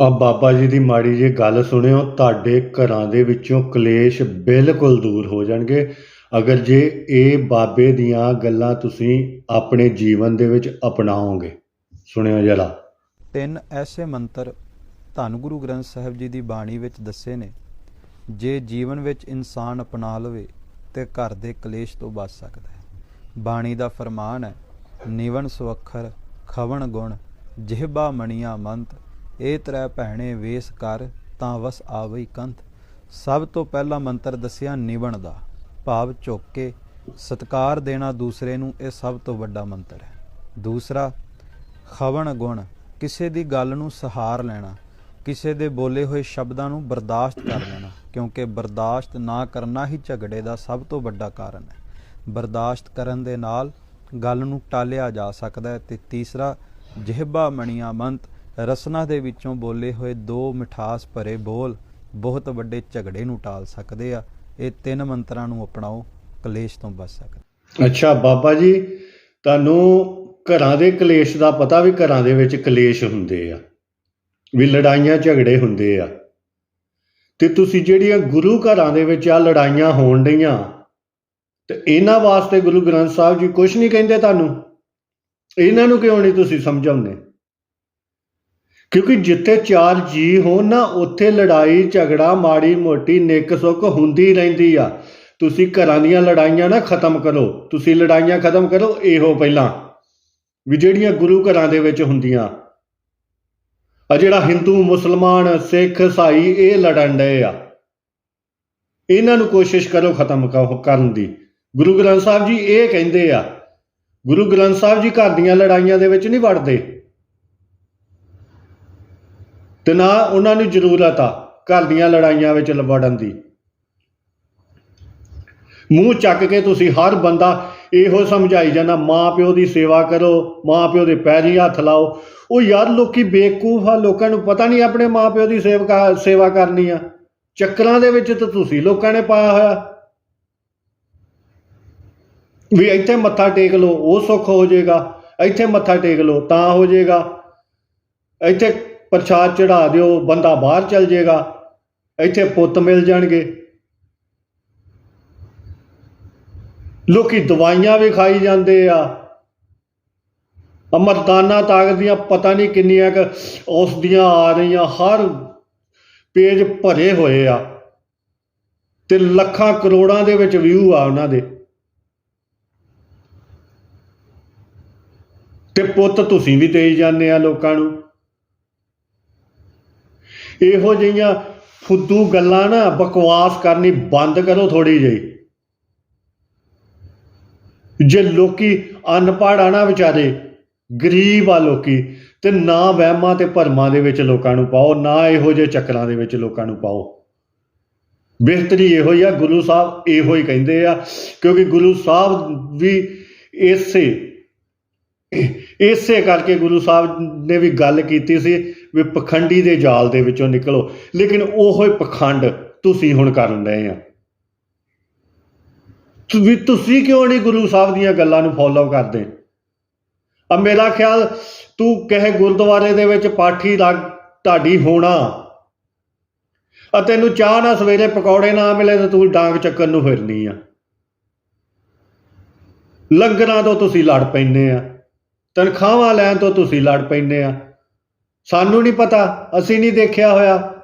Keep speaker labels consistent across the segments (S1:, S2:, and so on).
S1: ਆ ਬਾਬਾ ਜੀ ਦੀ ਮਾੜੀ ਜਿਹੀ ਗੱਲ ਸੁਣਿਓ, ਤੁਹਾਡੇ ਘਰਾਂ ਦੇ ਵਿੱਚੋਂ ਕਲੇਸ਼ ਬਿਲਕੁਲ ਦੂਰ ਹੋ ਜਾਣਗੇ। ਅਗਰ ਜੇ ਇਹ ਬਾਬੇ ਦੀਆਂ ਗੱਲਾਂ ਤੁਸੀਂ ਆਪਣੇ ਜੀਵਨ ਦੇ ਵਿੱਚ ਅਪਣਾਓਗੇ। ਸੁਣਿਓ ਜਰਾ।
S2: ਤਿੰਨ ਐਸੇ ਮੰਤਰ ਧੰਨ ਗੁਰੂ ਗ੍ਰੰਥ ਸਾਹਿਬ ਜੀ ਦੀ ਬਾਣੀ ਵਿੱਚ ਦੱਸੇ ਨੇ, ਜੇ ਜੀਵਨ ਵਿੱਚ ਇਨਸਾਨ ਅਪਣਾ ਲਵੇ ਤੇ ਘਰ ਦੇ ਕਲੇਸ਼ ਤੋਂ ਬਚ ਸਕਦਾ ਹੈ। ਬਾਣੀ ਦਾ ਫਰਮਾਨ ਹੈ ਨਿਵਨ ਸੁਅਖਰ, ਖਵਣ ਗੁਣ, ਜਿਹਬਾ ਮਣੀਆਂ ਮੰਤ ਇਹ ਤ੍ਰੈ ਭੈਣੇ ਵੇਸ ਕਰ, ਤਾਂ ਵਸ ਆਵਈ ਕੰਤ ਸਭ ਤੋਂ ਪਹਿਲਾ ਮੰਤਰ ਦੱਸਿਆ ਨਿਵਣ ਦਾ, ਭਾਵ ਝੁੱਕ ਕੇ ਸਤਕਾਰ ਦੇਣਾ ਦੂਸਰੇ ਨੂੰ, ਇਹ ਸਭ ਤੋਂ ਵੱਡਾ ਮੰਤਰ ਹੈ। ਦੂਸਰਾ, ਖਵਣ ਗੁਣ, ਕਿਸੇ ਦੀ ਗੱਲ ਨੂੰ ਸਹਾਰ ਲੈਣਾ, ਕਿਸੇ ਦੇ ਬੋਲੇ ਹੋਏ ਸ਼ਬਦਾਂ ਨੂੰ ਬਰਦਾਸ਼ਤ ਕਰ ਲੈਣਾ, ਕਿਉਂਕਿ ਬਰਦਾਸ਼ਤ ਨਾ ਕਰਨਾ ਹੀ ਝਗੜੇ ਦਾ ਸਭ ਤੋਂ ਵੱਡਾ ਕਾਰਨ ਹੈ। ਬਰਦਾਸ਼ਤ ਕਰਨ ਦੇ ਨਾਲ ਗੱਲ ਨੂੰ ਟਾਲਿਆ ਜਾ ਸਕਦਾ ਹੈ ਤੇ ਤੀਸਰਾ, ਜਿਹਬਾ ਮਣੀਆਂ ਮੰਤ ਰਸਨਾ ਦੇ ਵਿੱਚੋਂ ਬੋਲੇ ਹੋਏ ਦੋ ਮਿਠਾਸ ਭਰੇ ਬੋਲ ਬਹੁਤ ਵੱਡੇ ਝਗੜੇ ਨੂੰ ਟਾਲ ਸਕਦੇ ਆ। ਇਹ ਤਿੰਨ ਮੰਤਰਾਂ ਨੂੰ ਅਪਣਾਓ, ਕਲੇਸ਼ ਤੋਂ ਬਚ ਸਕਦੇ।
S1: ਅੱਛਾ, ਬਾਬਾ ਜੀ, ਤੁਹਾਨੂੰ ਘਰਾਂ ਦੇ ਕਲੇਸ਼ ਦਾ ਪਤਾ ਵੀ ਘਰਾਂ ਦੇ ਵਿੱਚ ਕਲੇਸ਼ ਹੁੰਦੇ ਆ, ਵੀ ਲੜਾਈਆਂ ਝਗੜੇ ਹੁੰਦੇ ਆ। ਤੇ ਤੁਸੀਂ ਜਿਹੜੀਆਂ ਗੁਰੂ ਘਰਾਂ ਦੇ ਵਿੱਚ ਆ ਲੜਾਈਆਂ ਹੋਣ ਡਈਆਂ, ਤੇ ਇਹਨਾਂ ਵਾਸਤੇ ਗੁਰੂ ਗ੍ਰੰਥ ਸਾਹਿਬ ਜੀ ਕੁਝ ਨਹੀਂ ਕਹਿੰਦੇ ਤੁਹਾਨੂੰ? ਇਹਨਾਂ ਨੂੰ ਕਿਉਂ ਨਹੀਂ ਤੁਸੀਂ ਸਮਝਾਉਂਦੇ? ਕਿਉਂਕਿ ਜਿੱਥੇ ਚਾਰ ਜੀ ਹੋਣ ਨਾ, ਉੱਥੇ ਲੜਾਈ, ਝਗੜਾ, ਮਾੜੀ ਮੋਟੀ ਨਿੱਕ ਸੁੱਕ ਹੁੰਦੀ ਰਹਿੰਦੀ ਆ। ਤੁਸੀਂ ਘਰਾਂ ਦੀਆਂ ਲੜਾਈਆਂ ਨਾ ਖਤਮ ਕਰੋ। ਤੁਸੀਂ ਲੜਾਈਆਂ ਖਤਮ ਕਰੋ, ਇਹੋ ਪਹਿਲਾਂ। ਵੀ ਜਿਹੜੀਆਂ ਗੁਰੂ ਘਰਾਂ ਦੇ ਵਿੱਚ ਹੁੰਦੀਆਂ। ਆ ਜਿਹੜਾ ਹਿੰਦੂ ਮੁਸਲਮਾਨ ਸਿੱਖ ਈਸਾਈ ਇਹ ਲੜਨ ਡਏ ਆ। ਇਹਨਾਂ ਨੂੰ ਕੋਸ਼ਿਸ਼ ਕਰੋ ਖਤਮ ਕ- ਕਰਨ ਦੀ। ਗੁਰੂ ਗ੍ਰੰਥ ਸਾਹਿਬ ਜੀ ਇਹ ਕਹਿੰਦੇ ਆ। ਗੁਰੂ ਗ੍ਰੰਥ ਸਾਹਿਬ ਜੀ ਘਰ ਦੀਆਂ ਲੜਾਈਆਂ ਦੇ ਵਿੱਚ ਨਹੀਂ ਵੜਦੇ। ਤੇ ਨਾ ਉਹਨਾਂ ਨੂੰ ਜ਼ਰੂਰਤ ਆ ਘਰ ਦੀਆਂ ਲੜਾਈਆਂ ਵਿੱਚ ਵੜਨ ਦੀ। ਮੂੰਹ ਚੱਕ ਕੇ ਤੁਸੀਂ ਹਰ ਬੰਦਾ ਇਹੋ ਸਮਝਾਈ ਜਾਂਦਾ ਮਾਂ ਪਿਓ ਦੀ ਸੇਵਾ ਕਰੋ ਮਾਂ ਪਿਓ ਦੇ ਪੈਰੀ ਹੱਥ ਲਾਓ। ਉਹ ਯਾਰ ਲੋਕੀ ਬੇਵਕੂਫ ਆ, ਲੋਕਾਂ ਨੂੰ ਪਤਾ ਨਹੀਂ ਆਪਣੇ ਮਾਂ ਪਿਓ ਦੀ ਸੇਵਕਾ ਸੇਵਾ ਕਰਨੀ ਆ। ਚੱਕਰਾਂ ਦੇ ਵਿੱਚ ਤਾਂ ਤੁਸੀਂ ਲੋਕਾਂ ਨੇ ਪਾਇਆ ਹੋਇਆ। ਵੀ ਇੱਥੇ ਮੱਥਾ ਟੇਕ ਲਓ, ਉਹ ਸੁੱਖ ਹੋ ਜਾਏਗਾ। ਇੱਥੇ ਮੱਥਾ ਟੇਕ ਲਓ, ਤਾਂ ਹੋ ਜਾਏਗਾ। ਇੱਥੇ ਪ੍ਰਸ਼ਾਦ ਚੜਾ ਦਿਓ, ਬੰਦਾ ਬਾਹਰ ਚਲ ਜਾਏਗਾ ਇੱਥੇ ਪੁੱਤ ਮਿਲ ਜਾਣਗੇ। ਲੋਕੀ ਦਵਾਈਆਂ ਵੀ ਖਾਈ ਜਾਂਦੇ ਆ। ਅਮਰਦਾਨਾ ਤਾਕਤ ਦੀਆਂ ਪਤਾ ਨਹੀਂ ਕਿੰਨੀਆਂ ਕ ਉਸ ਦੀਆਂ ਆ ਰਹੀਆਂ, ਹਰ ਪੇਜ ਭਰੇ ਹੋਏ ਆ। ਤੇ ਲੱਖਾਂ ਕਰੋੜਾਂ ਦੇ ਵਿੱਚ ਵਿਊ ਆ ਉਹਨਾਂ ਦੇ। ਤੇ ਪੁੱਤ ਤੁਸੀਂ ਵੀ ਦੇਈ ਜਾਂਦੇ ਆ ਲੋਕਾਂ ਨੂੰ। ਇਹੋ ਜਿਹੀਆਂ ਫੁੱਦੂ ਗੱਲਾਂ ਨਾ ਬਕਵਾਸ ਕਰਨੀ ਬੰਦ ਕਰੋ ਥੋੜੀ ਜਿਹੀ। ਜੇ ਲੋਕੀ ਅਨਪੜ੍ਹ ਆ ਨਾ ਵਿਚਾਰੇ, ਗਰੀਬ ਆ ਲੋਕੀ, ਤੇ ਨਾ ਵਹਿਮਾਂ ਤੇ ਭਰਮਾਂ ਦੇ ਵਿੱਚ ਲੋਕਾਂ ਨੂੰ ਪਾਓ, ਨਾ ਇਹੋ ਜਿਹੇ ਚੱਕਰਾਂ ਦੇ ਵਿੱਚ ਲੋਕਾਂ ਨੂੰ ਪਾਓ। ਬਿਹਤਰੀ ਇਹੋ ਹੀ ਆ, ਗੁਰੂ ਸਾਹਿਬ ਇਹੋ ਹੀ ਕਹਿੰਦੇ ਆ, ਕਿਉਂਕਿ ਗੁਰੂ ਸਾਹਿਬ ਵੀ ਇਸੇ ਇਸੇ ਕਰਕੇ ਗੁਰੂ ਸਾਹਿਬ ਨੇ ਵੀ ਗੱਲ ਕੀਤੀ ਸੀ ਵੀ ਪਖੰਡੀ ਦੇ ਜਾਲ ਦੇ ਵਿੱਚੋਂ ਨਿਕਲੋ। ਲੇਕਿਨ ਉਹੋ ਹੀ ਪਖੰਡ ਤੁਸੀਂ ਹੁਣ ਕਰਨ ਰਹੇ ਆ। ਤੁ- ਵੀ ਤੁਸੀਂ ਕਿਉਂ ਨਹੀਂ ਗੁਰੂ ਸਾਹਿਬ ਦੀਆਂ ਗੱਲਾਂ ਨੂੰ ਫੋਲੋ ਕਰਦੇ? ਆ ਮੇਰਾ ਖਿਆਲ, ਤੂੰ ਕਹੇ ਗੁਰਦੁਆਰੇ ਦੇ ਵਿੱਚ ਪਾਠੀ ਲੱਗ ਢਾਡੀ ਹੋਣਾ। ਆ ਤੈਨੂੰ ਚਾਹ ਨਾ ਸਵੇਰੇ ਪਕੌੜੇ ਨਾ ਮਿਲੇ ਤੇ ਤੂੰ ਡਾਂਗ ਚੱਕਣ ਨੂੰ ਫਿਰਨੀ ਆ। ਲੰਗਰਾਂ ਤੋਂ ਤੁਸੀਂ ਲੜ ਪੈਂਦੇ ਆ। ਤਨਖਾਹਾਂ ਲੈਣ ਤੋਂ ਤੁਸੀਂ ਲੜ ਪੈਂਦੇ ਆ। ਸਾਨੂੰ ਨਹੀਂ ਪਤਾ, ਅਸੀਂ ਨਹੀਂ ਦੇਖਿਆ ਹੋਇਆ।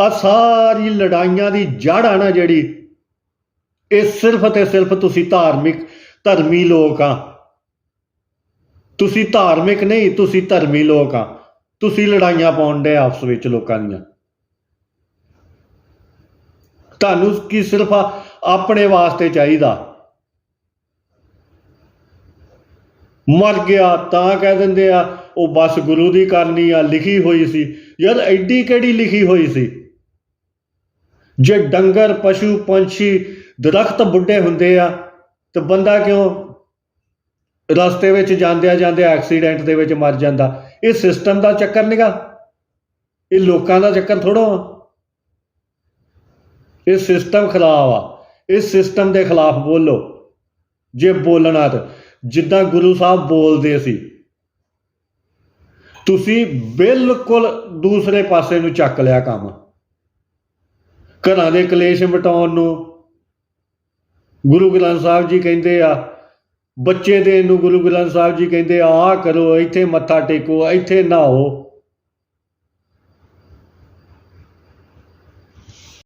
S1: ਆ ਸਾਰੀ ਲੜਾਈਆਂ ਦੀ ਜੜ ਆ ਨਾ ਜਿਹੜੀ, ਇਹ ਸਿਰਫ ਤੇ ਸਿਰਫ ਤੁਸੀਂ ਧਾਰਮਿਕ, ਧਰਮੀ ਲੋਕ ਆ। ਤੁਸੀਂ ਧਾਰਮਿਕ ਨਹੀਂ, ਤੁਸੀਂ ਧਰਮੀ ਲੋਕ ਆ। ਤੁਸੀਂ ਲੜਾਈਆਂ ਪਾਉਣ ਦੇ ਆਪਸ ਵਿੱਚ ਲੋਕਾਂ ਦੀਆਂ। ਤੁਹਾਨੂੰ ਕੀ ਸਿਰਫ ਆਪਣੇ ਵਾਸਤੇ ਚਾਹੀਦਾ। ਮਰ ਗਿਆ ਤਾਂ ਕਹਿ ਦਿੰਦੇ ਆ, ਉਹ ਬਸ ਗੁਰੂ ਦੀ ਕਰਨੀ ਆ, ਲਿਖੀ ਹੋਈ ਸੀ। ਯਾਰ ਐਡੀ ਕਿਹੜੀ ਲਿਖੀ ਹੋਈ ਸੀ? ਜੇ ਡੰਗਰ, ਪਸ਼ੂ, ਪੰਛੀ, ਦਰਖਤ ਬੁੱਢੇ ਹੁੰਦੇ ਆ, ਤੇ ਬੰਦਾ ਕਿਉਂ ਰਸਤੇ ਵਿੱਚ ਜਾਂਦਿਆਂ ਜਾਂਦਿਆਂ ਐਕਸੀਡੈਂਟ ਦੇ ਵਿੱਚ ਮਰ ਜਾਂਦਾ? ਇਹ ਸਿਸਟਮ ਦਾ ਚੱਕਰ ਨਿਗਾ? ਇਹ ਲੋਕਾਂ ਦਾ ਚੱਕਰ ਥੋੜਾ ਇਹ ਸਿਸਟਮ ਖਰਾਬ ਆ। ਇਸ ਸਿਸਟਮ ਦੇ ਖਿਲਾਫ ਬੋਲੋ। ਜੇ ਬੋਲਣਾ ਤਾਂ ਜਿੱਦਾਂ ਗੁਰੂ ਸਾਹਿਬ ਬੋਲਦੇ ਸੀ। ਤੁਸੀਂ ਬਿਲਕੁਲ ਦੂਸਰੇ ਪਾਸੇ ਨੂੰ ਚੱਕ ਲਿਆ ਕੰਮ। ਘਰਾਂ ਦੇ ਕਲੇਸ਼ ਮਿਟਾਉਣ ਨੂੰ। ਗੁਰੂ ਗ੍ਰੰਥ ਸਾਹਿਬ ਜੀ ਕਹਿੰਦੇ ਆ, ਬੱਚੇ ਦੇਣ ਨੂੰ ਗੁਰੂ ਗ੍ਰੰਥ ਸਾਹਿਬ ਜੀ ਕਹਿੰਦੇ ਆ, ਆਹ ਕਰੋ, ਇੱਥੇ ਮੱਥਾ ਟੇਕੋ, ਇੱਥੇ ਨਹਾਓ।